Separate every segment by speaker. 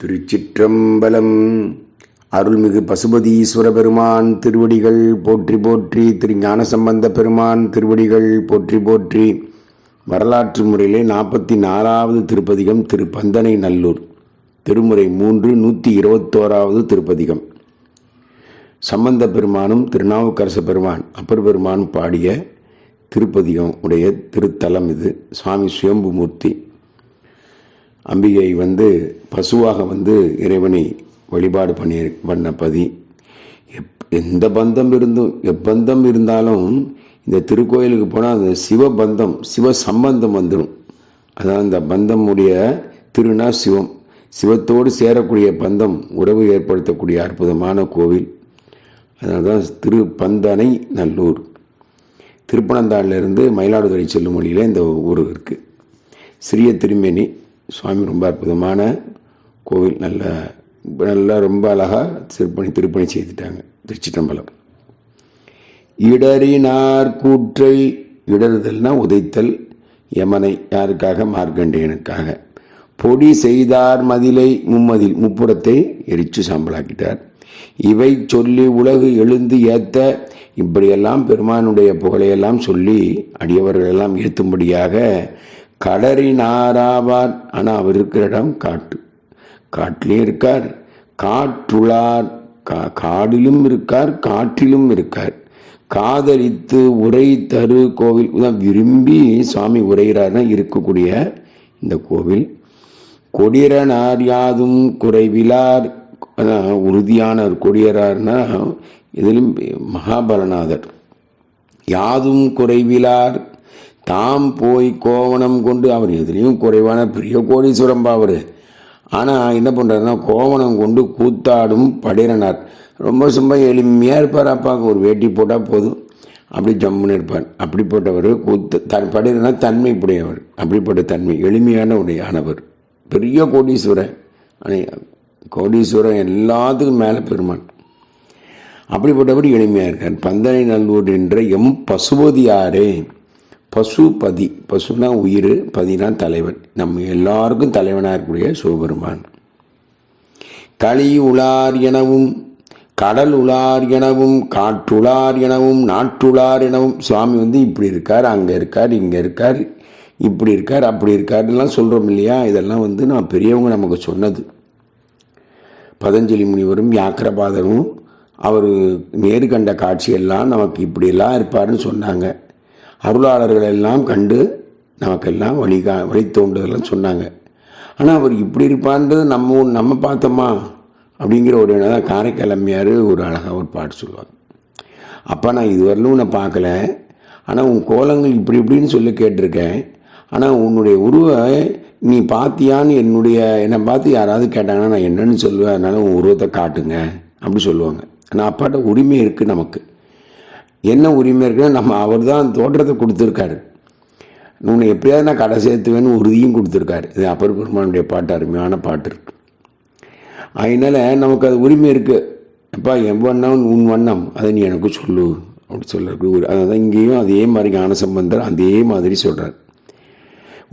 Speaker 1: திருச்சிற்றம்பலம். அருள்மிகு பசுபதீஸ்வர பெருமான் திருவடிகள் போற்றி போற்றி திரு ஞானசம்பந்த பெருமான் திருவடிகள் போற்றி போற்றி. வரலாற்று முறையிலே நாற்பத்தி நாலாவது திருப்பதிகம் திரு பந்தனை நல்லூர். திருமுறை மூன்று நூற்றி இருபத்தோராவது திருப்பதிகம். சம்பந்த பெருமானும் திருநாவுக்கரச பெருமான் அப்பர் பெருமானும் பாடிய திருப்பதிகம் உடைய திருத்தலம் இது. சுவாமி சுயம்புமூர்த்தி. அம்பிகை வந்து பசுவாக வந்து இறைவனை வழிபாடு பண்ணி பண்ண பதி. எப் எந்த பந்தம் இருந்தும் எப்பந்தம் இருந்தாலும் இந்த திருக்கோயிலுக்கு போனால் அந்த சிவபந்தம் சிவ சம்பந்தம் வந்துடும் அதான் அந்த பந்தமுடைய திருநா சிவம். சிவத்தோடு சேரக்கூடிய பந்தம் உறவு ஏற்படுத்தக்கூடிய அற்புதமான கோவில். அதனால தான் திருப்பந்தனை நல்லூர். திருப்பனந்தாளிலிருந்து மயிலாடுதுறை செல்லும் வழியில் இந்த ஊர் இருக்குது சிறிய திருமேனி. சுவாமி ரொம்ப அற்புதமான கோவில் நல்ல நல்லா ரொம்ப அழகாக திருப்பணி திருப்பணி செய்துட்டாங்க. திருச்சிட்டம்பலம் இடறினார் கூற்றை இடறுதல்னா உதைத்தல் யமனை யாருக்காக? மார்க்கண்டேயனுக்காக. பொடி செய்தார் மதிலை மும்மதில் முப்புறத்தை எரிச்சு சாம்பலாக்கிட்டார். இவை சொல்லி உலகு எழுந்து ஏத்த இப்படியெல்லாம் பெருமானுடைய புகழையெல்லாம் சொல்லி அடியவர்களெல்லாம் ஏற்றும்படியாக கடறினாராவார். ஆனால் அவர் இருக்கிற இடம் காட்டு. காட்டிலே இருக்கார். காற்றுளார். கா காடிலும் இருக்கார் காற்றிலும் இருக்கார். காதலித்து உரை தரு கோவில். தான் விரும்பி சுவாமி உரைகிறார்னா இருக்கக்கூடிய இந்த கோவில். கொடியரனார் யாதும் குறைவிலார். உறுதியானவர் கொடியரார்னா இதிலும் மகாபலநாதர். யாதும் குறைவிலார். தாம் போய் கோவணம் கொண்டு அவர் எதுலேயும் குறைவான பெரிய கோடீஸ்வரம்பா அவர். ஆனால் என்ன பண்ணுறாருன்னா கோவணம் கொண்டு கூத்தாடும் படைரனார் ரொம்ப சும்மா எளிமையாக இருப்பார் அப்பாவுக்கு. ஒரு வேட்டி போட்டால் போதும். அப்படி ஜம்முன்னு இருப்பார். அப்படிப்பட்டவர் கூத்து தன் படையினா தன்மை உடையவர் அப்படிப்பட்ட தன்மை எளிமையான உடையானவர். பெரிய கோடீஸ்வரன். கோடீஸ்வரன் எல்லாத்துக்கும் மேலே பெருமான் அப்படிப்பட்டவர் எளிமையாக இருக்கார். பந்தனை நல்லூர் என்ற எம் பசுபதியாரே. பசுபதி பசுனா உயிர் பதினா தலைவன். நம்ம எல்லாருக்கும் தலைவனாக இருக்கக்கூடிய சிவபெருமான். களி உலார் எனவும் கடல் உலார் எனவும் காற்றுளார் எனவும் நாட்டுளார் எனவும் சுவாமி வந்து இப்படி இருக்கார் அங்கே இருக்கார் இங்கே இருக்கார் இப்படி இருக்கார் அப்படி இருக்காருலாம் சொல்கிறோம் இல்லையா? இதெல்லாம் வந்து நான் பெரியவங்க நமக்கு சொன்னது. பதஞ்சலி முனிவரும் யாக்கிரபாதரும் அவர் நேரு கண்ட காட்சியெல்லாம் நமக்கு இப்படியெல்லாம் இருப்பாருன்னு சொன்னாங்க. அருளாளர்கள் எல்லாம் கண்டு நமக்கெல்லாம் வழிகா வழித்தோண்டுதெல்லாம் சொன்னாங்க. ஆனால் அவர் இப்படி இருப்பான்றது நம்ம நம்ம பார்த்தோமா? அப்படிங்கிற ஒரு தான் காரைக்கால் அம்மையார் ஒரு அழகாக ஒரு பாட்டு சொல்லுவாங்க. அப்போ நான் இதுவரையிலும் உன்னை பார்க்கல. ஆனால் உன் கோலங்கள் இப்படி இப்படின்னு சொல்லி கேட்டிருக்கேன். ஆனால் உன்னுடைய உருவை நீ பார்த்தியான்னு என்னுடைய என்னை பார்த்து யாராவது கேட்டாங்கன்னா நான் என்னன்னு சொல்லுவேன். அதனால உன் உருவத்தை காட்டுங்க. அப்படி சொல்லுவாங்க. ஆனால் அப்பாட்ட உரிமை இருக்குது நமக்கு. என்ன உரிமை இருக்குன்னு நம்ம அவர் தான் தோற்றத்தை கொடுத்துருக்காரு. உன்னை எப்படியாவது நான் கடை சேர்த்துவேன்னு உறுதியும் கொடுத்துருக்காரு. இது அப்பர் பெருமானுடைய பாட்டு அருமையான பாட்டு இருக்கு. அதனால நமக்கு அது உரிமை இருக்குது எப்பா என் வண்ணம் உன் வண்ணம் அதை நீ எனக்கு சொல்லு அப்படி சொல்ல அதான் இங்கேயும் அதே மாதிரி ஞானசம்பந்தர் அதே மாதிரி சொல்கிறார்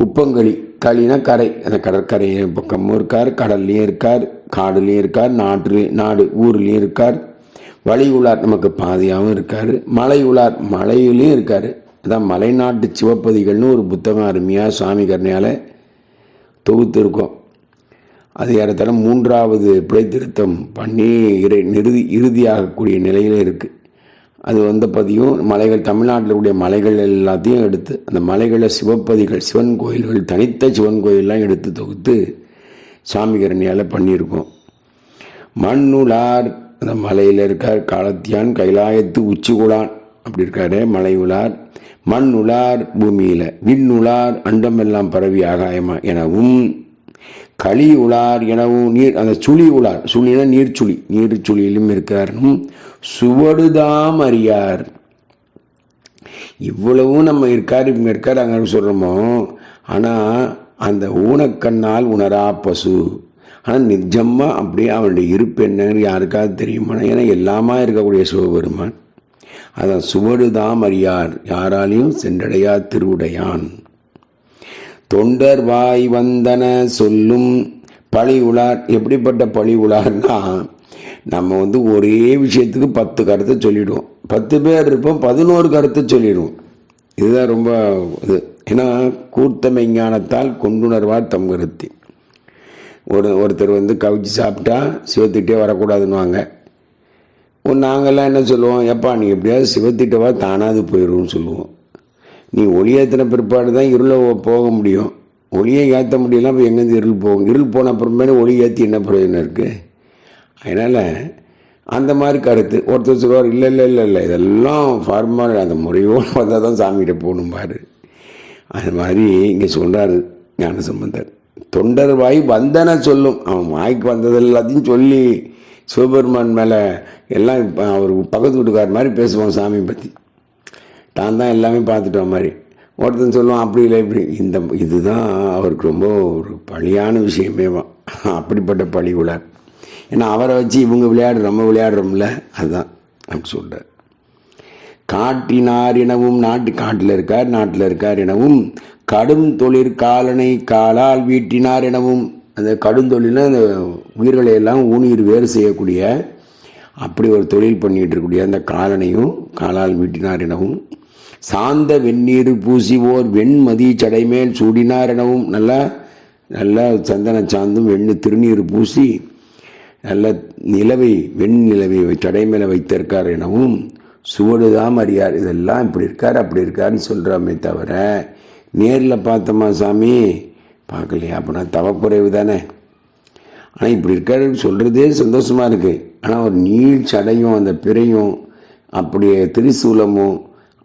Speaker 1: உப்பங்களி களினா கரை. அந்த கடற்கரை பக்கமும் இருக்கார் கடல்லையும் இருக்கார் காடுலேயும் இருக்கார் நாட்டுலேயும் நாடு ஊர்லேயும் இருக்கார். வழி உலார் நமக்கு பாதையாகவும் இருக்கார். மலை உலார் மலையிலையும் இருக்கார். அதான் மலைநாட்டு சிவப்பதிகள்னு ஒரு புத்தகம் அருமையாக சுவாமி கருணையால் தொகுத்திருக்கோம். அது ஏறத்தாழ மூன்றாவது பிழை திருத்தம் பண்ணி இறை நிறுதி இறுதியாகக்கூடிய நிலையில் இருக்குது அது வந்த பதியும் மலைகள் தமிழ்நாட்டில் கூடிய மலைகள் எல்லாத்தையும் எடுத்து அந்த மலைகளில் சிவப்பதிகள் சிவன் கோயில்கள் தனித்த சிவன் கோயிலெலாம் எடுத்து தொகுத்து சாமி கரணியால் பண்ணியிருக்கோம். மண்ணுளார் அந்த மலையில் இருக்கார். காலத்தியான் கைலாயத்து உச்சிகுளான். அப்படி இருக்காரு. மலை உலார் மண் உலார் பூமியில். விண்ணுளார் அண்டம் எல்லாம் பரவி ஆகாயமா எனவும் களி உலார் எனவும் நீர் அந்த சுழி உலார். சுழினா நீர்ச்சுழி நீர் சுழியிலும் இருக்கிறாரும் சுவடுதாம் அறியார். இவ்வளவும் நம்ம இருக்கார் இவங்க இருக்கார் அங்கே சொல்கிறோமோ ஆனால் அந்த ஊனக்கண்ணால் உணரா பசு. ஆனால் நிஜமாக அப்படியே அவனுடைய இருப்பு என்னன்னு யாருக்காவது தெரியுமா ஏன்னா எல்லாமா இருக்கக்கூடிய சிவபெருமான். அதான் சுவடுதாம் அறியார் யாராலையும் சென்றடையா திருவுடையான். தொண்டர் வாய் வந்தன சொல்லும் பழி உலார். எப்படிப்பட்ட பழி உலார்னா நம்ம வந்து ஒரே விஷயத்துக்கு பத்து கருத்தை சொல்லிடுவோம். பத்து பேர் இருப்போம் பதினோரு கருத்தை சொல்லிடுவோம். இதுதான் ரொம்ப இது. ஏன்னா கூர்த்தமை ஞானத்தால் கொண்டுணர்வார் தம் கருத்தி. ஒரு ஒருத்தர் வந்து கவிச்சு சாப்பிட்டா சிவத்திட்டே வரக்கூடாதுன்னுவாங்க. ஒரு நாங்கள்லாம் என்ன சொல்லுவோம்? எப்பா நீ எப்படியாவது சிவத்திட்டவா தானாது போயிடும்னு சொல்லுவோம். நீ ஒளி ஏற்றின பிற்பாடு தான் இருளை போக முடியும். ஒளியை ஏற்ற முடியலாம் இப்போ எங்கேருந்து இருள் போகும்? இருள் போன அப்புறமேலே ஒளி ஏற்றி என்ன பிரயோஜனம் இருக்குது அதனால் அந்த மாதிரி கருத்து. ஒருத்தர் சொல்லுவார் இல்லை இல்லை இல்லை இல்லை இதெல்லாம் ஃபார்மால் அந்த முறையோடு வந்தால் தான் சாமிகிட்ட போகணும் பாரு. அது மாதிரி இங்கே சொல்கிறாரு ஞான சம்பந்தர் தொண்டர் வாய் வந்தன சொல்லும். அவன் வாய்க்கு வந்தது எல்லாத்தையும் சொல்லி சிவபெருமான் மேலே எல்லாம் இப்போ அவர் பக்கத்து வீட்டுக்கார மாதிரி பேசுவான் சாமி பற்றி தான் தான் எல்லாமே பார்த்துட்டோம் மாதிரி. ஒருத்தன் சொல்லுவான் அப்படி இல்லை இப்படி. இந்த இதுதான் அவருக்கு ரொம்ப ஒரு பழியான விஷயமே அப்படிப்பட்ட பழி உலர் ஏன்னா அவரை வச்சு இவங்க விளையாடு நம்ம விளையாடுறோம்ல. அதுதான் அப்படி சொல்கிறார் காட்டினார் எனவும் நாட்டு காட்டில் இருக்கார் நாட்டில் இருக்கார் எனவும் கடும் தொழிற் காலனை காலால் வீட்டினார் எனவும் அந்த கடும் தொழில்னா அந்த உயிர்களை எல்லாம் ஊனியர் வேறு செய்யக்கூடிய அப்படி ஒரு தொழில் பண்ணிட்டு இருக்கக்கூடிய அந்த காலனையும் காலால் வீட்டினார் எனவும் சாந்த வெந்நீர் பூசிவோர் வெண்மதி சடைமேல் சூடினார் எனவும் நல்லா நல்லா சந்தன சாந்தும் வெண்ணு திருநீர் பூசி நல்ல நிலவை வெண் நிலவை சடைமேல வைத்திருக்கார் எனவும் சுவடுதான் அறியார். இதெல்லாம் இப்படி இருக்கார் அப்படி இருக்காருன்னு சொல்கிறாமே தவிர நேரில் பார்த்தோமா சாமி. பார்க்கலையா? அப்படின்னா தவக்குறைவு தானே. ஆனால் இப்படி இருக்காருன்னு சொல்கிறதே சந்தோஷமாக இருக்குது ஆனால் ஒரு நீள் சடையும் அந்த பிறையும் அப்படியே திரிசூலமும்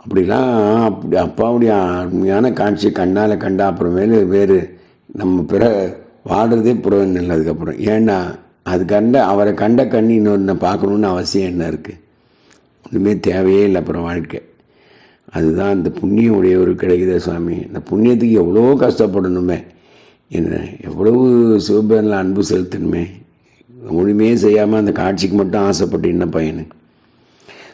Speaker 1: அப்படிலாம் அப்படி அப்பாவுடைய அருமையான காட்சி கண்ணால் கண்டா அப்புறமேலு வேறு நம்ம பிற வாடுறதே புறவன் இல்லை அதுக்கப்புறம். ஏன்னா அது கண்ட அவரை கண்ட கண்ணி இன்னொன்று பார்க்கணுன்னு அவசியம் என்ன இருக்குது ஒன்றுமே தேவையே இல்லை அப்புறம் வாழ்க்கை. அதுதான் அந்த புண்ணியம் உடையவர் கிடைக்குதே சுவாமி. இந்த புண்ணியத்துக்கு எவ்வளோ கஷ்டப்படணுமே என்ன எவ்வளவு சிவபேரில் அன்பு செலுத்தணுமே. ஒன்றுமே செய்யாமல் அந்த காட்சிக்கு மட்டும் ஆசைப்பட்டு என்ன பையனு.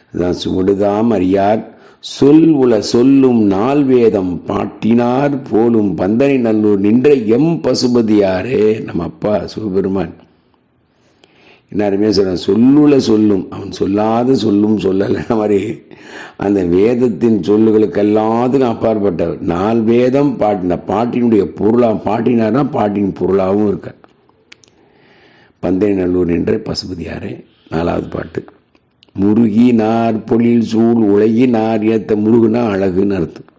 Speaker 1: அதுதான் சுடுதாம் அறியார் சொல் உல சொல்லும் நாள் வேதம் பாட்டினார் போலும் பந்தனை நல்லூர் நின்ற எம் பசுபதியாரே நம்ம அப்பா சிவபெருமான். எல்லாருமே சொல்கிறான் சொல்லுல சொல்லும். அவன் சொல்லாத சொல்லும் சொல்லலை. மாதிரி அந்த வேதத்தின் சொல்லுகளுக்கு எல்லாத்துக்கும் அப்பாற்பட்டவர். நால் வேதம் பாட்டின பாட்டினுடைய பொருளாக பாட்டினார்னா பாட்டின் பொருளாகவும் இருக்க. பந்தை நல்லூர் என்ற பசுபதியாரே நாலாவது பாட்டு. முருகினார் பொழில் சூழ் உலகினார் ஏத்த முருகுனா அழகுன்னு அர்த்தம்.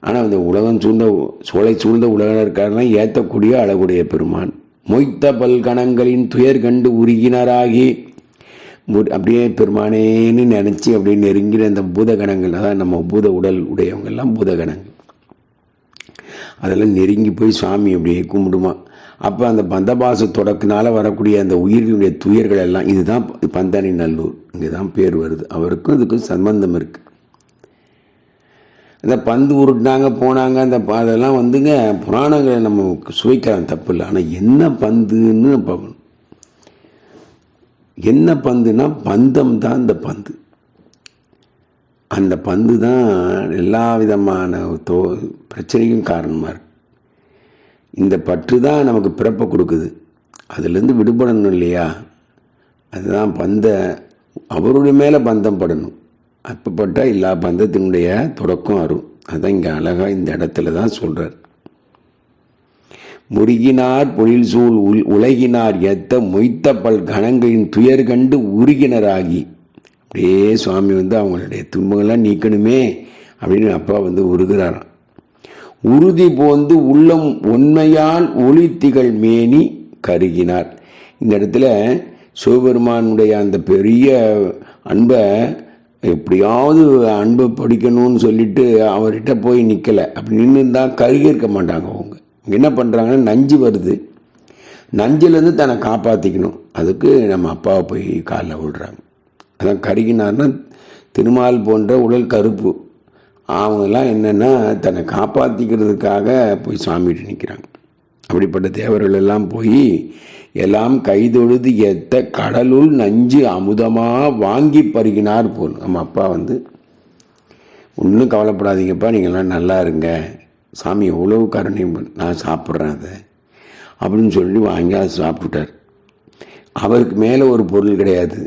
Speaker 1: ஆனால் அந்த உலகம் சூழ்ந்த சோலை சூழ்ந்த உலகம் இருக்காருன்னா ஏற்றக்கூடிய அழகுடைய பெருமான். மொய்த்த பல்கணங்களின் துயர் கண்டு உருகினராகி அப்படியே பெருமானேன்னு நினச்சி அப்படியே நெருங்கின அந்த பூதகணங்கள் அதான் நம்ம பூத உடல் உடையவங்கெல்லாம் பூதகணங்கள். அதெல்லாம் நெருங்கி போய் சுவாமி அப்படியே கும்பிடுமா. அப்போ அந்த பந்தபாச தொடக்கினால வரக்கூடிய அந்த உயிர்களுடைய துயர்கள் எல்லாம் இதுதான் பந்தனி நல்லூர் இங்கே தான் பேர் வருது. அவருக்கும் இதுக்கும் சம்பந்தம் இருக்குது இந்த பந்து உருட்டினாங்க போனாங்க அந்த அதெல்லாம் வந்துங்க புராணங்களை நம்ம சுவைக்கலாம் தப்பு இல்லை ஆனால் என்ன பந்துன்னு பார்க்கணும். என்ன பந்துனா பந்தம் தான் இந்த பந்து. அந்த பந்து தான் எல்லா விதமான தோ பிரச்சனைக்கும் காரணமாக இருக்கு. இந்த பற்று தான் நமக்கு பிறப்பை கொடுக்குது. அதுலேருந்து விடுபடணும் இல்லையா? அதுதான் பந்த அவருடைய மேலே பந்தம் படணும். அப்பப்பட்ட எல்லா பந்தத்தினுடைய தொடக்கம் வரும் அதான் இங்கே அழகாக இந்த இடத்துல தான் சொல்கிறார் முருகினார் பொழில் சூழ் உல் உலகினார் எத்த மொய்த்த பல் கணங்களின் துயர் கண்டு உருகினராகி. அப்படியே சுவாமி வந்து அவங்களுடைய துன்பங்கள்லாம் நீக்கணுமே அப்படின்னு அப்பா வந்து உருகிறாராம். உறுதி போந்து உள்ளம் உண்மையால் ஒளித்திகள் மேனி கருகினார். இந்த இடத்துல சிவபெருமானுடைய அந்த பெரிய அன்பை எப்படியாவது அன்பை படிக்கணும்னு சொல்லிட்டு அவர்கிட்ட போய் நிற்கலை அப்படி நின்று கருகி இருக்க மாட்டாங்க அவங்க. என்ன பண்ணுறாங்கன்னா நஞ்சு வருது. நஞ்சிலேருந்து தன்னை காப்பாற்றிக்கணும் அதுக்கு நம்ம அப்பாவை போய் காலில் விடுறாங்க. அதான் கருகினார்னா திருமால் போன்ற உடல் கருப்பு. அவங்கெல்லாம் என்னென்னா தன்னை காப்பாற்றிக்கிறதுக்காக போய் சாமிகிட்ட நிற்கிறாங்க அப்படிப்பட்ட தேவர்கள் எல்லாம் போய் எல்லாம் கைதொழுது எத்த கடலுள் நஞ்சு அமுதமாக வாங்கி பருகினார் போல். நம்ம அப்பா வந்து ஒன்றும் கவலைப்படாதீங்கப்பா நீங்கள்லாம் நல்லா இருங்க. சாமி எவ்வளவு கருணையும் நான் சாப்பிட்றேன் அதை. அப்படின்னு சொல்லி வாங்கி அதை சாப்பிட்டுட்டார். அவருக்கு மேலே ஒரு பொருள் கிடையாது.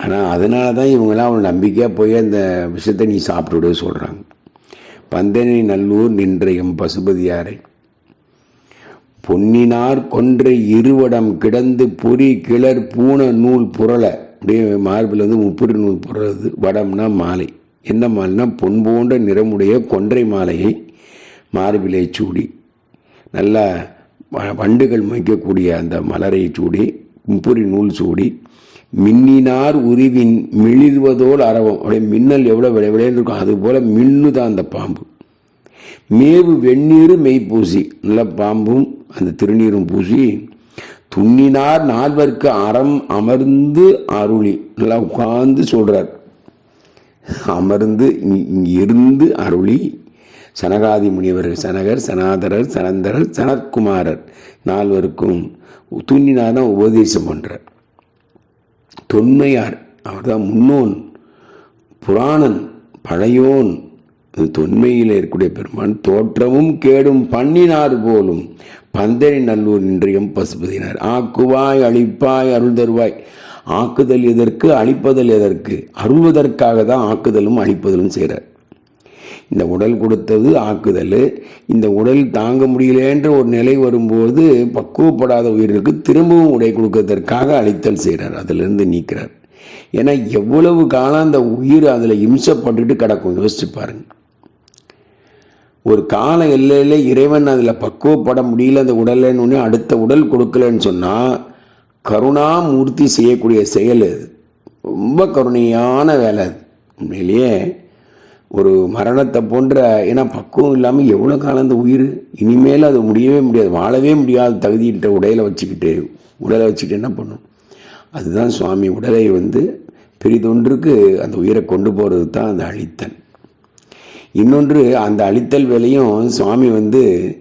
Speaker 1: ஆனால் அதனால தான் இவங்கெல்லாம் அவன் நம்பிக்கையாக போய் அந்த விஷயத்தை நீ சாப்பிட்டுவிட சொல்கிறாங்க பந்தனை நல்லூர் நின்றையும் பசுபதியாரை பொன்னினார் கொன்றை இருவடம் கிடந்து பொறி கிளர் பூன நூல் புரள. அப்படியே மார்பில் வந்து முப்புரி நூல் புரளது வடம்னா மாலை. என்ன மாலைனா பொன் போன்ற நிறமுடைய கொன்றை மாலையை மார்பிலே சூடி. நல்லா வ- வண்டுகள் மொய்க்கக்கூடிய அந்த மலரை சூடி முப்புரி நூல் சூடி. மின்னினார் உருவின் மிளிர்வதோல் அரவம் அப்படியே மின்னல் எவ்வளோ விளை விளையாண்டு இருக்கும் அது போல மின்னுதான் அந்த பாம்பு. மேவு வெந்நீர் மெய்ப்பூசி. நல்ல பாம்பும் அந்த திருநீரும் பூசி துண்ணினார் நால்வர்க்கு அறம் அமர்ந்து அருளி. நல்லா உட்கார்ந்து சொல்றார். அமர்ந்து இருந்து அருளி. சனகாதி முனிவர்கள் சனகர் சனாதரர் சனந்தரர் சனத்குமாரர் நால்வருக்கும் துண்ணினார் தான் உபதேசம் பண்றார். தொன்மையார் அவர்தான் முன்னோன் புராணன் பழையோன். தொன்மையில் இருக்கக்கூடிய பெருமான் தோற்றமும் கேடும் பண்ணினார் போலும் பந்தரி நல்லூர் நின்றையும் பசுபதினார் ஆக்குவாய் அழிப்பாய் அருள் தருவாய். ஆக்குதல் எதற்கு? அழிப்பதல் எதற்கு? அருள்வதற்காக தான் ஆக்குதலும் அழிப்பதலும் செய்கிறார். இந்த உடல் கொடுத்தது ஆக்குதல். இந்த உடல் தாங்க முடியலன்ற ஒரு நிலை வரும்போது பக்குவப்படாத உயிர்களுக்கு திரும்பவும் உடை கொடுக்கறதற்காக அழித்தல் செய்கிறார். அதிலிருந்து நீக்கிறார். ஏன்னா எவ்வளவு காலம் அந்த உயிர் அதில் இம்சப்பட்டுட்டு கிடக்கும்? யோசிச்சு பாருங்கள் ஒரு கால எல்லையில் இறைவன் அதில் பக்குவப்பட முடியல அந்த உடல்னு அடுத்த உடல் கொடுக்கலன்னு சொன்னால் கருணாமூர்த்தி செய்யக்கூடிய செயல் அது. ரொம்ப கருணையான வேலை அது. உண்மையிலேயே ஒரு மரணத்தை போன்ற ஏன்னா பக்குவம் இல்லாமல் எவ்வளோ காலம் அந்த உயிர்? இனிமேல் அது முடியவே முடியாது வாழவே முடியாது தகுதியிட்ட உடையில வச்சுக்கிட்டு உடலை வச்சுக்கிட்டு என்ன பண்ணும்? அதுதான் சுவாமி உடலை வந்து பெரிதொன்றுக்கு அந்த உயிரை கொண்டு போகிறது தான் அந்த அழித்தன் இன்னொன்று அந்த அழித்தல் வேலையும் சுவாமி வந்து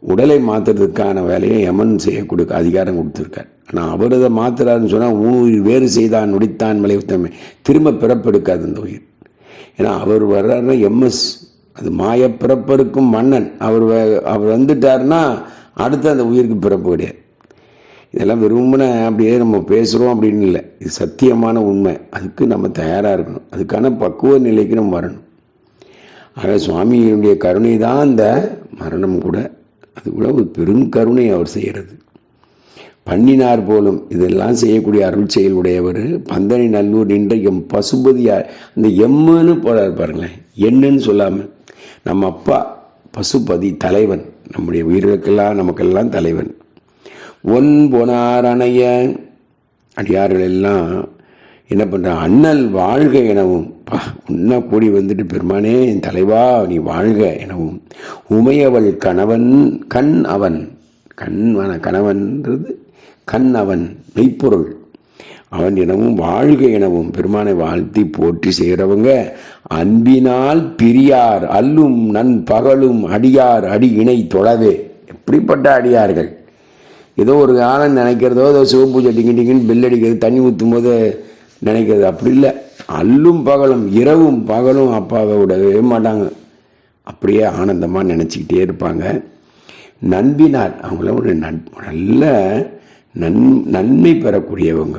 Speaker 1: உடலை மாற்றுறதுக்கான வேலையை யமன் செய்ய கொடுக்க அதிகாரம் கொடுத்துருக்கார். ஆனால் அவர் அதை மாத்துறாருன்னு சொன்னால் உயிர் வேறு செய்தான் நொடித்தான் மலை உத்தமை திரும்ப பிறப்பெடுக்காது அந்த உயிர். ஏன்னா அவர் வர்றாருன்னா எம்எஸ். அது மாய பிறப்பெடுக்கும் மன்னன். அவர் வ- அவர் வந்துட்டாருன்னா அடுத்து அந்த உயிருக்கு பிறப்பு கிடையாது. இதெல்லாம் விரும்பின அப்படியே நம்ம பேசுகிறோம் அப்படின்னு இல்லை. இது சத்தியமான உண்மை. அதுக்கு நம்ம தயாராக இருக்கணும். அதுக்கான பக்குவ நிலைக்கு நம்ம வரணும். ஆக சுவாமியினுடைய கருணை தான் அந்த மரணம் கூட. அது கூட ஒரு பெரும் கருணை அவர் செய்கிறது. பண்ணினார் போலும் இதெல்லாம் செய்யக்கூடிய அருள் செயல் உடையவர் பந்தனி நல்லூர் நின்ற எம் பசுபதியார் அந்த எம்முன்னு போறார் பாருங்களேன் என்னன்னு சொல்லாமல் நம்ம அப்பா பசுபதி தலைவன் நம்முடைய உயிர்களுக்கெல்லாம் நமக்கெல்லாம் தலைவன். ஒன் போனார் அணைய அடியார்கள் எல்லாம் என்ன பண்றான் அண்ணல் வாழ்க எனவும். பா உன்ன கூடி வந்துட்டு பெருமானே என் தலைவா நீ வாழ்க எனவும். உமையவள் கணவன் கண் அவன். கண்வன கணவன்றது கண் அவன் மெய்ப்பொருள். அவன் எனவும் வாழ்க எனவும். பெருமானை வாழ்த்தி போற்றி செய்கிறவங்க அன்பினால் பிரியார் அல்லும் நன் பகலும் அடியார் அடி இணை தொழவே. எப்படிப்பட்ட அடியார்கள்? ஏதோ ஒரு காலம் நினைக்கிறதோ ஏதோ சிவபூஜை டிங்கி டிங்கின்னு பெல் அடிக்கிறது தண்ணி ஊற்றும் போது நினைக்கிறது. அப்படி இல்லை. அல்லும் பகலும் இரவும் பகலும் அப்பாவை விடவே மாட்டாங்க. அப்படியே ஆனந்தமாக நினச்சிக்கிட்டே இருப்பாங்க. நண்பினார் அவங்கள ஒரு நன் நல்ல நன் நன்மை பெறக்கூடியவங்க.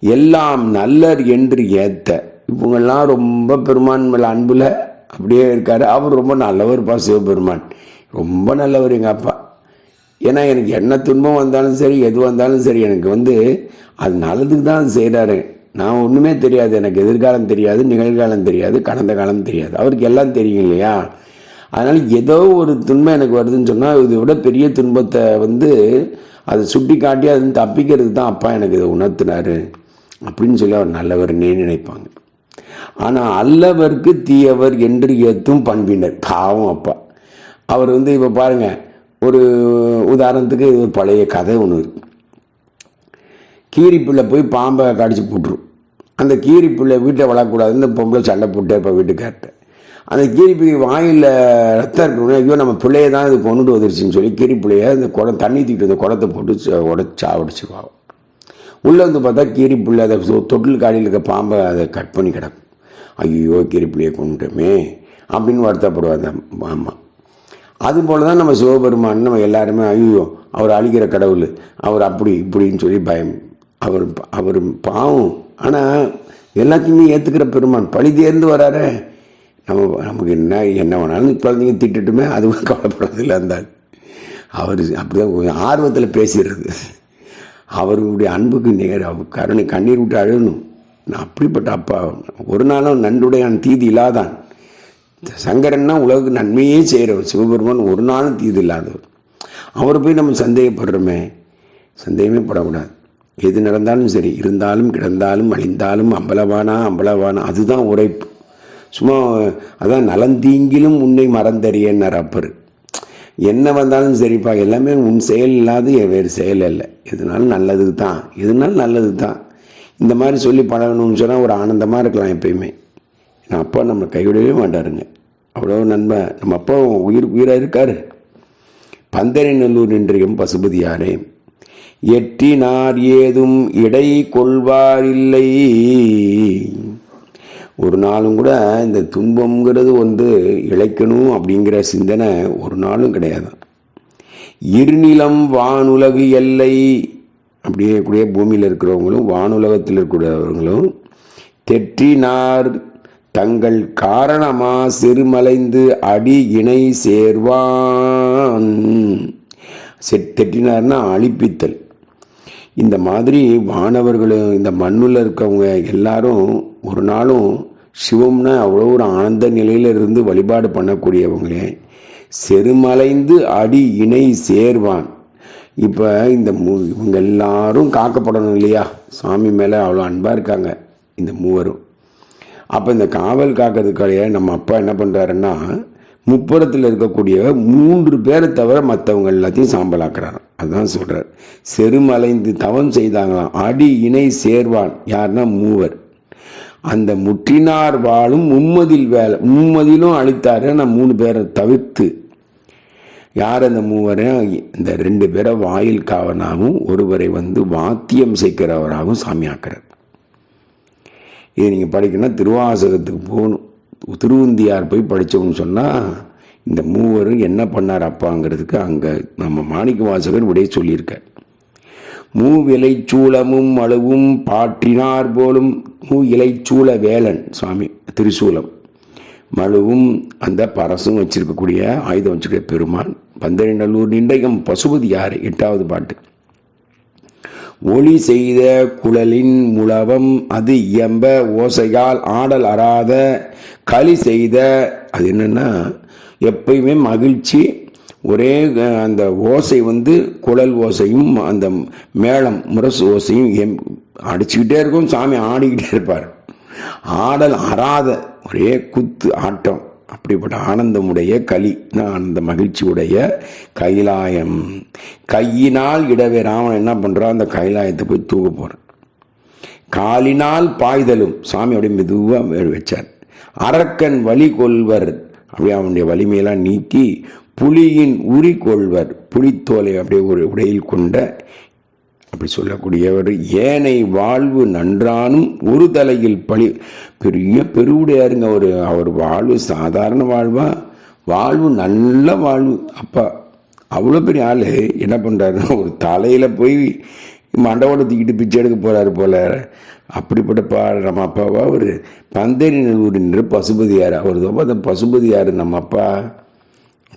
Speaker 1: எல்லாம் நல்லர் என்று ஏத்த. இவங்கெல்லாம் ரொம்ப பெருமான் மேல அன்புல அப்படியே இருக்காரு. அவர் ரொம்ப நல்லவர்ப்பா சிவபெருமான். ரொம்ப நல்லவர் எங்கள் அப்பா. ஏன்னா எனக்கு என்ன துன்பம் வந்தாலும் சரி எது வந்தாலும் சரி எனக்கு வந்து அது நல்லதுக்கு தான் செய்கிறாரு நான் ஒன்றுமே தெரியாது எனக்கு எதிர்காலம் தெரியாது நிகழ்காலம் தெரியாது கடந்த காலம் தெரியாது. அவருக்கு எல்லாம் தெரியும் இல்லையா? அதனால் ஏதோ ஒரு துன்பம் எனக்கு வருதுன்னு சொன்னால் இதை விட பெரிய துன்பத்தை வந்து அதை சுட்டி காட்டி அது தப்பிக்கிறதுக்கு தான் அப்பா எனக்கு இதை உணர்த்தினாரு. அப்படின்னு சொல்லி அவர் நல்லவர்னே நினைப்பாங்க. ஆனால் அல்லவர்க்கு தீயவர் என்று ஏத்தும் பண்பினர். பாவம் அப்பா. அவர் வந்து இப்போ பாருங்க ஒரு உதாரணத்துக்கு இது பழைய கதை ஒன்று இருக்குது கீரிப்பிள்ளை போய் பாம்பை கடிச்சு போட்டுரும். அந்த கீரிப்பிள்ளை வீட்டை வளரக்கூடாதுன்னு பொம்பளை சண்டை போட்டு இப்போ வீட்டுக்கார்ட்ட. அந்த கீரிப்பிள்ளை வாயில் ரத்தம் இருக்கணும் ஐயோ நம்ம பிள்ளைய தான் இது கொண்டுட்டு வந்துருச்சுன்னு சொல்லி கீரிப்பிள்ளைய அந்த குடம் தண்ணி தூக்கிட்டு அந்த குடத்தை போட்டு ச- உடைச்சு உள்ளே வந்து பார்த்தா கீரிப்புள்ளை அதை தொட்டில் காடியில் இருக்க பாம்பை அதை கட் பண்ணி கிடக்கும். ஐயோ கீரிப்பிள்ளையை கொண்டுட்டோமே அப்படின்னு வருத்தப்படுவாங்க அந்த அம்மா அதுபோல தான் நம்ம சிவபெருமான் நம்ம எல்லாருமே ஐயோ அவர் அழிக்கிற கடவுள் அவர் அப்படி இப்படின்னு சொல்லி பயம் அவர் அவர் பாவம். ஆனால் எல்லாத்தையுமே ஏற்றுக்கிற பெருமான். பழி தேர்ந்து வராரு. நம்ம நமக்கு என்ன என்ன வேணாலும் குழந்தைங்க திட்டுட்டுமே அதுவும் கவலைப்படுறதில்லை அந்த அவர் அப்படிதான் கொஞ்சம் ஆர்வத்தில் பேசிடுறது. அவருடைய அன்புக்கு நேர். அவர் கருணை கண்ணீர் விட்டு அழணும் நான் அப்படிப்பட்ட அப்பா. ஒரு நாளும் நன்றுடையான் தீதி இல்லாதான். சங்கரன்னா உலகுக்கு நன்மையே செய்கிறவர். சிவபெருமான் ஒரு நாளும் தீதி இல்லாதவர். அவரை போய் நம்ம சந்தேகப்படுறோமே. சந்தேகமே படக்கூடாது. எது நடந்தாலும் சரி இருந்தாலும் கிடந்தாலும் அழிந்தாலும் அம்பலவானா அம்பலவானா அதுதான் உரைப்பு. சும்மா அதான் நலந்தீங்கிலும் உன்னை மறந்தறியன்னார் அப்பர். என்ன வந்தாலும் சரிப்பா எல்லாமே உன் செயல் இல்லாத வேறு செயல் இல்லை எதுனாலும் நல்லது தான். எதுனாலும் நல்லது தான். இந்த மாதிரி சொல்லி பழகணும்னு சொன்னால் ஒரு ஆனந்தமாக இருக்கலாம் எப்பயுமே. ஏன்னா அப்பா நம்மளை கைவிடவே மாட்டாருங்க. அவ்வளோ நன்மை நம்ம அப்பா உயிர் உயிராக இருக்காரு. பந்தரை நல்லூர் நின்றியும் பசுபதியாரே. எட்டினார் ஏதும் இடை கொள்வாரில்லை. ஒரு நாளும் கூட இந்த துன்பம்ங்கிறது வந்து இழைக்கணும் அப்படிங்கிற சிந்தனை ஒரு நாளும் கிடையாது. இருநிலம் வானுலகு எல்லை அப்படியே கூடிய பூமியில் இருக்கிறவங்களும் வானுலகத்தில் இருக்கக்கூடியவர்களும் தெற்றினார். தங்கள் காரணமா சிறுமலைந்து அடி இணை சேர்வான். செட் தெற்றினார்னா அழிப்பித்தல். இந்த மாதிரி வானவர்களும் இந்த மண்ணில் இருக்கவங்க எல்லாரும் ஒரு நாளும் சிவம்னா அவ்வளோ ஒரு ஆனந்த நிலையில இருந்து வழிபாடு பண்ணக்கூடியவங்களே. செருமலைந்து அடி இணை சேர்வான். இப்போ இந்த மூ இவங்க எல்லாரும் காக்கப்படணும் இல்லையா? சாமி மேலே அவ்வளோ அன்பாக இருக்காங்க இந்த மூவரும். அப்போ இந்த காவல் காக்கிறதுக்காக நம்ம அப்பா என்ன பண்ணுறாருன்னா முப்புறத்தில் இருக்கக்கூடிய மூன்று பேரை தவிர மற்றவங்க எல்லாத்தையும் சாம்பலாக்குறாராம். அதுதான் சொல்கிறார் செருமலைந்து தவம் செய்தாங்களாம். அடி இணை சேர்வான். யாருன்னா மூவர். அந்த முற்றினார் வாழும் மும்மதில் வேலை மும்மதிலும் அழித்தாரு. நான் மூணு பேரை தவிர்த்து யார் அந்த மூவரை? இந்த ரெண்டு பேரை வாயில் காவனாகவும் ஒருவரை வந்து வாத்தியம் சேர்க்கிறவராகவும் சாமியாக்குறார். இது நீங்கள் படிக்கணும்னா திருவாசகத்துக்கு போகணும். திருவுந்தியார் போய் படித்தோம்னு சொன்னால் இந்த மூவரும் என்ன பண்ணார் அப்பாங்கிறதுக்கு அங்கே நம்ம மாணிக்க வாசகர் விடைய சொல்லியிருக்கார். மூ இலைச்சூலமும் அளவும் பாற்றினார் போலும் மூ இலைச்சூல வேலன் சுவாமி திரிசூலம். மழுவும் அந்த பரசும் வச்சிருக்கக்கூடிய ஆயுதம் வச்சிருக்க பெருமான் பந்தரிநல்லூர் நின்றயம் பசுபதி யார்? எட்டாவது பாட்டு. ஒளி செய்த குழலின் முழவம் அது இயம்ப ஓசையால் ஆடல் அறாத களி செய்த அது என்னென்னா எப்பயுமே மகிழ்ச்சி. ஒரே அந்த ஓசை வந்து குழல் ஓசையும் அந்த மேளம் முரசு ஓசையும் எம் அடிச்சுக்கிட்டே இருக்கும் சாமி ஆடிக்கிட்டே இருப்பார். ஆடல் அறாத ஒரே குத்து ஆட்டம். அப்படிப்பட்ட ஆனந்தமுடைய கலி ஆனந்த மகிழ்ச்சியுடைய கைலாயம். கையினால் இடவே ராமன் என்ன பண்றான் அந்த கைலாயத்தை போய் தூக்க போகிறான் காலினால் பாய்தலும் சாமி அப்படியே மெதுவாக வச்சார். அரக்கன் வழி கொள்வர் அப்படியே அவனுடைய வலிமையெல்லாம் நீக்கி புலியின் உரி கொள்வர். புலித்தோலை அப்படியே ஒரு உடையில் கொண்ட அப்படி சொல்லக்கூடியவர் ஏனை வாழ்வு நன்றானும் ஒரு தலையில் பழி பெரிய பெருவுடையாருங்க அவர். அவர் வாழ்வு சாதாரண வாழ்வா? வாழ்வு நல்ல வாழ்வு. அப்பா அவ்வளோ பெரிய ஆளு என்ன பண்ணுறாருன்னா ஒரு தலையில் போய் மண்டவோட தூக்கிட்டு பிச்சை எடுக்க போகிறாரு போல. அப்படிப்பட்ட பா நம்ம அப்பாவா ஒரு பந்தேரி நல்லூரின்ற பசுபதியார். அவர் தான் அந்த பசுபதியார் நம்ம அப்பா.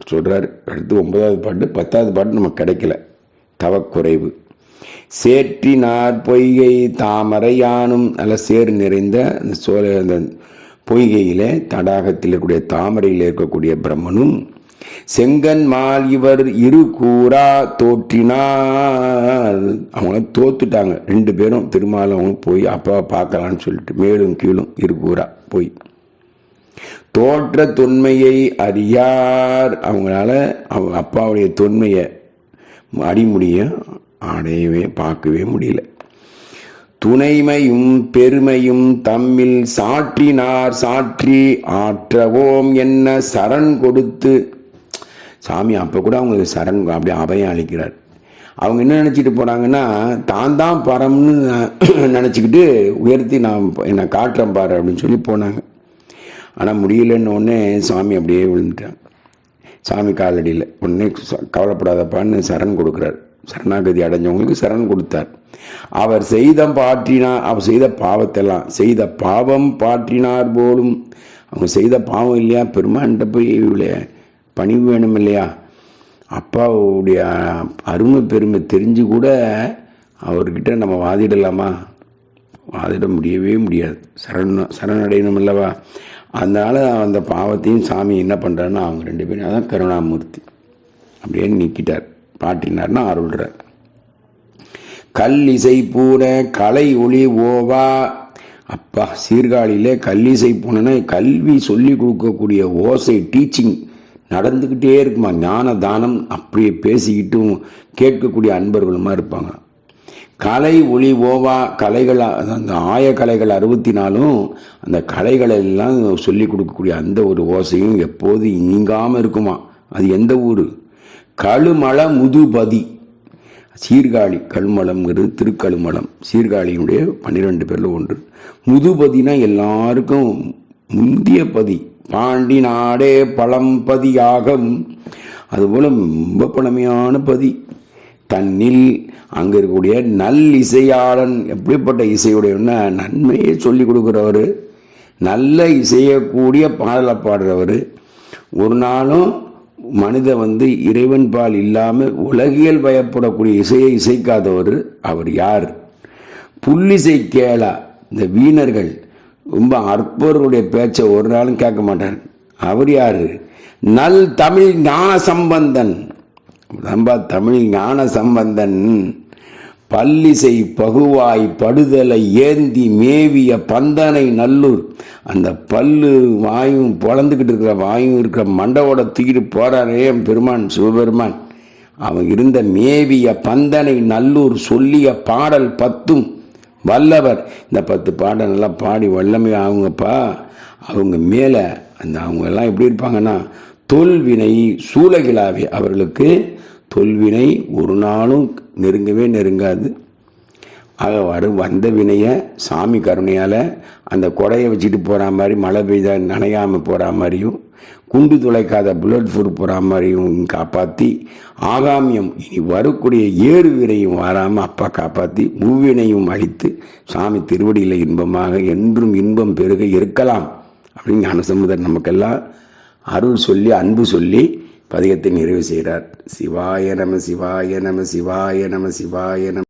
Speaker 1: சொல்கிறார் அடுத்து ஒன்பதாவது பாட்டு பத்தாவது பாட்டு நமக்கு கிடைக்கல. தவக்குறைவு. சேற்றினார் பொய்கை தாமரையானும் நல்ல சேர் நிறைந்த அந்த சோழ அந்த பொய்கையிலே தடாகத்தில் இருக்கக்கூடிய தாமரையில் இருக்கக்கூடிய பிரம்மனும் செங்கன்மால் இவர் இரு கூறா தோற்றினார். அவங்க தோத்துட்டாங்க. ரெண்டு பேரும் திருமால் அவங்க போய் அப்பாவை பார்க்கலான்னு சொல்லிட்டு மேலும் கீழும் இரு கூறா போய். தோற்ற தொன்மையை அறியார். அவங்களால அவங்க அப்பாவுடைய தொன்மையை அடிமுடிய அடையவே பார்க்கவே முடியல. துணைமையும் பெருமையும் தம்மில் சாற்றினார் சாற்றி ஆற்றவோம் என்ன சரண் கொடுத்து. சாமி அப்போ கூட அவங்களுக்கு சரண் அப்படியே அபயம் அளிக்கிறார். அவங்க என்ன நினச்சிட்டு போனாங்கன்னா தான் தான் பரம்னு நினச்சிக்கிட்டு உயர்த்தி நான் என்னை காட்டுறேன் பாரு அப்படின்னு சொல்லி போனாங்க. ஆனால் முடியலன்னு உடனே சாமி அப்படியே விழுந்துட்டாங்க சாமி காலடியில் உடனே ச- கவலைப்படாதப்பான்னு சரண் கொடுக்குறாரு. சரணாகதி அடைஞ்சவங்களுக்கு சரண் கொடுத்தார். அவர் செய்த பாற்றினா அவர் செய்த பாவத்தெல்லாம் செய்த பாவம் பாற்றினார் போலும். அவங்க செய்த பாவம் இல்லையா? பெருமான்கிட்ட போய் இவ்வளோ பணிவு வேணும் இல்லையா? அப்பாவுடைய அருமை பெருமை தெரிஞ்சு கூட அவர்கிட்ட நம்ம வாதிடலாமா? வாதிட முடியவே முடியாது. சரண சரணடையணும் அல்லவா? அதனால அந்த பாவத்தையும் சாமி என்ன பண்ணுறாருன்னா அவங்க ரெண்டு பேரும் அதான் கருணாமூர்த்தி. அப்படியே நீக்கிட்டார். பாட்டினார்னா அருள்றார். கல் இசை பூர கலை ஒளி ஓவா. அப்பா சீர்காழியிலே கல்லிசை பூனைனா கல்வி சொல்லி கொடுக்கக்கூடிய ஓசை டீச்சிங் நடந்துக்கிட்டே இருக்குமா? ஞான தானம் அப்படியே பேசிக்கிட்டும் கேட்கக்கூடிய அன்பர்களுமா இருப்பாங்க. கலை ஒளி ஓவா கலைகள் அந்த ஆய கலைகள் அறுபத்தி நாலும் அந்த கலைகளை எல்லாம் சொல்லி கொடுக்கக்கூடிய அந்த ஒரு ஓசையும் எப்போது நீங்காமல் இருக்குமா? அது எந்த ஊர்? கழுமள முதுபதி. சீர்காழி கழுமலம்ங்கிறது திருக்கழுமலம். சீர்காழியினுடைய பன்னிரெண்டு பேரில் ஒன்று. முதுபதினா எல்லாருக்கும் முந்திய பதி. பாண்டி நாடே பழம்பதியாகும் அதுபோல் ரொம்ப பழமையான பதி. தன்னில் அங்கே இருக்கக்கூடிய நல் இசையாளன் எப்படிப்பட்ட இசையுடையவன்னா நன்மையை சொல்லி கொடுக்குறவர். நல்ல இசையக்கூடிய பாடலை பாடுறவர். ஒரு நாளும் மனித வந்து இறைவன் பால் இல்லாமல் உலகியல் பயப்படக்கூடிய இசையை இசைக்காதவர் அவர் யார்? புல்லிசை கேளா. இந்த வீணர்கள் ரொம்ப அற்பருடைய பேச்சை ஒரு நாளும் கேட்க மாட்டார். அவர் யார்? நல் தமிழ் ஞான சம்பந்தன் ரொம்ப தமிழ் ஞான சம்பந்தன் பல்லிசை பகுவாய் படுதலை ஏந்தி மேவிய பந்தனை நல்லூர். அந்த பல்லு வாயும் பொழந்துக்கிட்டு இருக்கிற வாயும் இருக்கிற மண்டவோட தூக்கிட்டு போறாரே பெருமான் சிவபெருமான். அவன் இருந்த மேவிய பந்தனை நல்லூர் சொல்லிய பாடல் பத்தும். வல்லவர் இந்த பத்து பாடல் நல்லா பாடி வல்லமை ஆகுங்கப்பா. அவங்க மேலே அந்த அவங்க எல்லாம் எப்படி இருப்பாங்கன்னா தொல்வினை சூலகிலாவே அவர்களுக்கு தொல்வினை ஒரு நாளும் நெருங்கவே நெருங்காது. ஆக வரும் வந்த வினையை சாமி கருணையால் அந்த கொடையை வச்சுட்டு போகிற மாதிரி மழை பெய்தா நனையாமல் போகிற மாதிரியும் குண்டு துளைக்காத புல்லட் ப்ரூஃப் போகிற மாதிரியும் காப்பாற்றி ஆகாமியம் இனி வரக்கூடிய ஏறு வினையும் வராமல் அப்பா காப்பாற்றி மூவினையும் அழித்து சாமி திருவடியில் இன்பமாக என்றும் இன்பம் பெருக இருக்கலாம். அப்படின்னு ஞானசமுதர் நமக்கெல்லாம் அருள் சொல்லி அன்பு சொல்லி பதிகத்தை நிறைவு செய்கிறார். சிவாய நம சிவாய நம சிவாய நம சிவாய நம.